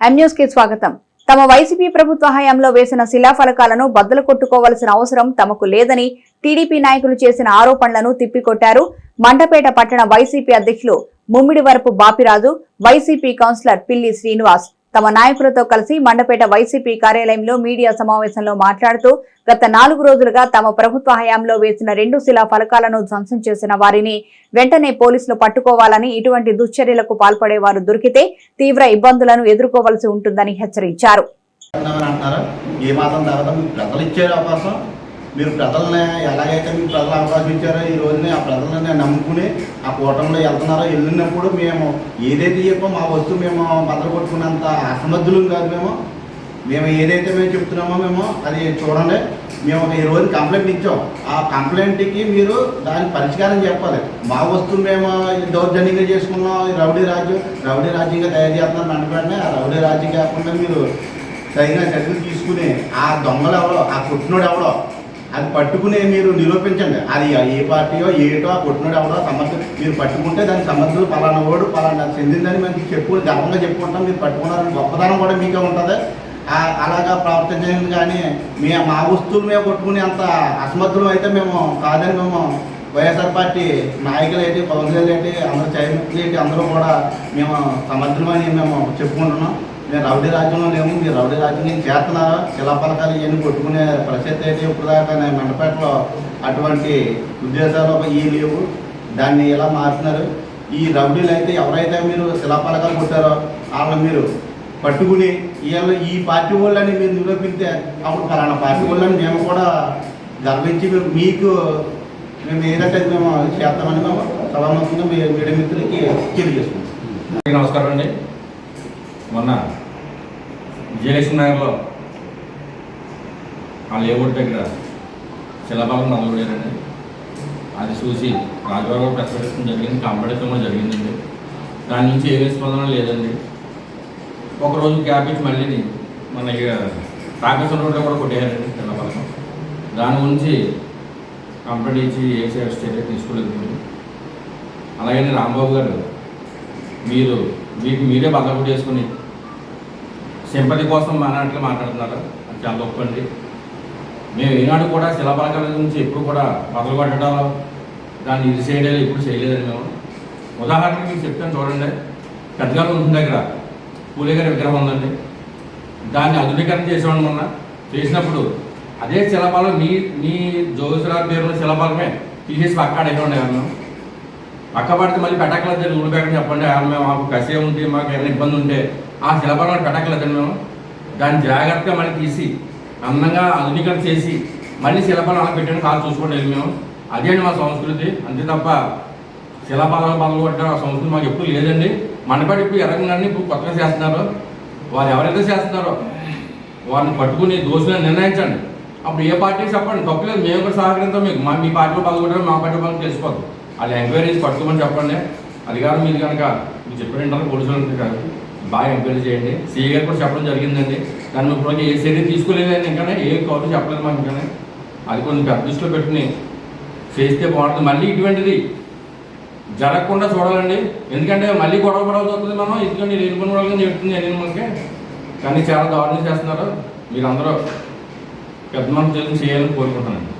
ఎం కి స్వాగతం. తమ వైసీపీ ప్రభుత్వ హయాంలో వేసిన శిలాఫలకాలను బద్దలు కొట్టుకోవాల్సిన అవసరం తమకు లేదని టీడీపీ నాయకులు చేసిన ఆరోపణలను తిప్పికొట్టారు. మండపేట పట్టణ వైసీపీ అధ్యక్షులు Mummidivarapu Bapiraju YCP councillor Pilli Srinivas తమ నాయకులతో కలిసి మండపేట వైసీపీ కార్యాలయంలో మీడియా సమావేశంలో మాట్లాడుతూ గత నాలుగు రోజులుగా తమ ప్రభుత్వ హయాంలో వేసిన రెండు శిలా ఫలకాలను ధ్వంసం చేసిన వారిని వెంటనే పోలీసులు పట్టుకోవాలని ఇటువంటి దుశ్చర్యలకు పాల్పడే వారు దొరికితే తీవ్ర ఇబ్బందులను ఎదుర్కోవలసి ఉంటుందని హెచ్చరించారు. మీరు ప్రజల్ని ఎలాగైతే మీరు ప్రజలు అవకాశం ఇచ్చారో ఈ రోజుని ఆ ప్రజలని నమ్ముకుని ఆ కూటమిలో వెళ్తున్నారో వెళ్ళినప్పుడు మేము ఏదైతే చెప్పో మా వస్తువు మేము బద్దలు కొట్టుకున్నంత అసమర్థులు కాదు మేము. మేము ఏదైతే మేము చెప్తున్నామో మేము అది చూడండి. మేము ఈ రోజు కంప్లైంట్ ఇచ్చాం. ఆ కంప్లైంట్కి మీరు దాని పరిష్కారం చెప్పాలి. మా వస్తువు మేము దౌర్జన్యంగా చేసుకున్నాం. రౌడీ రాజ్యం రౌడీ రాజ్యంగా తయారు చేస్తున్నాం అనుకోండి ఆ రౌడీ రాజ్యం కాకుండా మీరు సరైన చర్యలు తీసుకుని ఆ దొంగలు ఎవడో ఆ కుట్టినోడు ఎవడో అది పట్టుకుని మీరు నిరూపించండి. అది ఏ పార్టీయో ఏటో ఆ కొట్టినోడు ఎవడో సమస్య మీరు పట్టుకుంటే దాని సమస్యలు పలానా ఓడు పలానా చెందిందని మనకి చెప్పు గర్వంగా చెప్పుకుంటాం. మీరు పట్టుకున్నారని గొప్పతనం కూడా మీకే ఉంటుంది. అలాగా ప్రవర్తించండి కానీ మీ మా వస్తువులు మేము కొట్టుకునే అంత అసమర్థులు అయితే మేము కాదని మేము వైఎస్ఆర్ పార్టీ నాయకులు ఏంటి పవన్ కళ్యాణ్ ఏంటి అందరూ చైర్మన్ ఏంటి అందరూ కూడా మేము సమర్థులమని మేము చెప్పుకుంటున్నాం. మేము రౌడీ రాజ్యంలో లేము మీరు రౌడీ రాజ్యం ఏం చేస్తున్నారా? శిలాపలకాలు ఇవన్నీ కొట్టుకునే ప్రసిద్ధి అయితే ఇప్పుడు దాకా నేను మండపేటలో అటువంటి ఉద్దేశాలు ఒక ఈ లేవు. దాన్ని ఎలా మారుతున్నారు ఈ రౌడీలు అయితే ఎవరైతే మీరు శిలాపలకాలు కొట్టారో వాళ్ళని మీరు పట్టుకుని వీళ్ళు ఈ పార్టీ వాళ్ళని మీరు నిరూపిస్తే అప్పుడు ఫలానా పార్టీ వాళ్ళని మేము కూడా గర్వించి మీరు మీకు మేము ఏదంటే మేము చేస్తామని మేము సభాముఖంగా మీ మీడియా మిత్రులకి తెలియజేసుకుంటాం నమస్కారం అండి. మొన్న జయలక్ష్మి నగర్లో ఆ లేఅవుట్ దగ్గర శిలాపాలన మొదలుపెట్టారండి అది చూసి రాజబాబు గారు జరిగింది కంపెనీతో జరిగిందండి. దాని నుంచి ఏ స్పందన లేదండి. ఒకరోజు గ్యాప్ ఇచ్చి మళ్ళీ మన ఇక రాకేశ్వర రోడ్లో కూడా కొట్టేయారండి శిలాపాలకం దాని గురించి కంప్లైంట్ ఇచ్చి ఏ స్టేట్ తీసుకోలేదు అలాగే రాంబాబు గారు మీరు మీకు మీరే బద్దలు చేసుకుని సింపతి కోసం అన్నట్లు మాట్లాడుతున్నారు. చాలా తప్పండి మేము ఈనాడు కూడా శిలాపలకాల నుంచి ఎప్పుడు కూడా బద్దలు దాన్ని ఇది చేయలేదు ఎప్పుడు చేయలేదని మేము. ఉదాహరణకి మీకు చెప్తాను చూడండి. పెద్దగారు ఉంటుంది దగ్గర పూలే గారి విగ్రహం ఉందండి. దాన్ని ఆధునీకరణ చేసేవాడు మొన్న. చేసినప్పుడు అదే శిలాపాలం మీ మీ జోగేశ్వరరావు పేరున్న శిలాపాలమే తీసేసి పక్క అడగండి అక్కబడితే మళ్ళీ పెట్టకలేదు ఊరు పెట్టని చెప్పండి. మేము మాకు కసే ఉంటే మాకు ఏమైనా ఇబ్బంది ఉంటే ఆ శిలపరం పెట్టకలేదండి మేము. దాన్ని జాగ్రత్తగా మళ్ళీ తీసి అందంగా ఆధునీకరణ చేసి మళ్ళీ శిలపాలు అలా పెట్టండి కాలు చూసుకోండి వెళ్ళి మేము. అదే అండి మా సంస్కృతి. అంతే తప్ప శిలాపాలను పనులు కొట్టడం ఆ సంస్కృతి మాకు ఎప్పుడు లేదండి. మనపడి ఇప్పుడు ఎరగంగానే ఇప్పుడు కొత్తగా చేస్తున్నారు. వారు ఎవరైతే చేస్తున్నారో వారిని పట్టుకుని దోషులను నిర్ణయించండి. అప్పుడు ఏ పార్టీ చెప్పండి. తప్పులేదు మేము కూడా సహకరిస్తాం. మీకు మా మీ పార్టీలో పాల్గొంటారు మా పార్టీ పాల్గొని తెలిసిపోదు వాళ్ళు ఎంక్వైరీస్ పట్టుకోమని చెప్పండి. అధికారం మీరు కనుక. మీరు చెప్పిన పోలీసులు కాదు. బాగా ఎంక్వైరీ చేయండి. సీఏ గారు కూడా చెప్పడం జరిగిందండి. దాన్ని ఇప్పుడు ఏ చర్య తీసుకోలేదండి ఇంకా ఏ కౌరు చెప్పలేదు మాకు ఇంకా అది కొంచెం పెద్ద దృష్టిలో పెట్టుకుని చేస్తే బాగుంటుంది. మళ్ళీ ఇటువంటిది జరగకుండా చూడాలండి. ఎందుకంటే మళ్ళీ గొడవ గొడవ వస్తుంది మనం. ఎందుకంటే నేను పని వాళ్ళని చెప్తుంది నేను మనకి. కానీ చాలా దారుణం చేస్తున్నారు. మీరందరూ పెద్ద మనం చేయాలని కోరుకుంటున్నాను.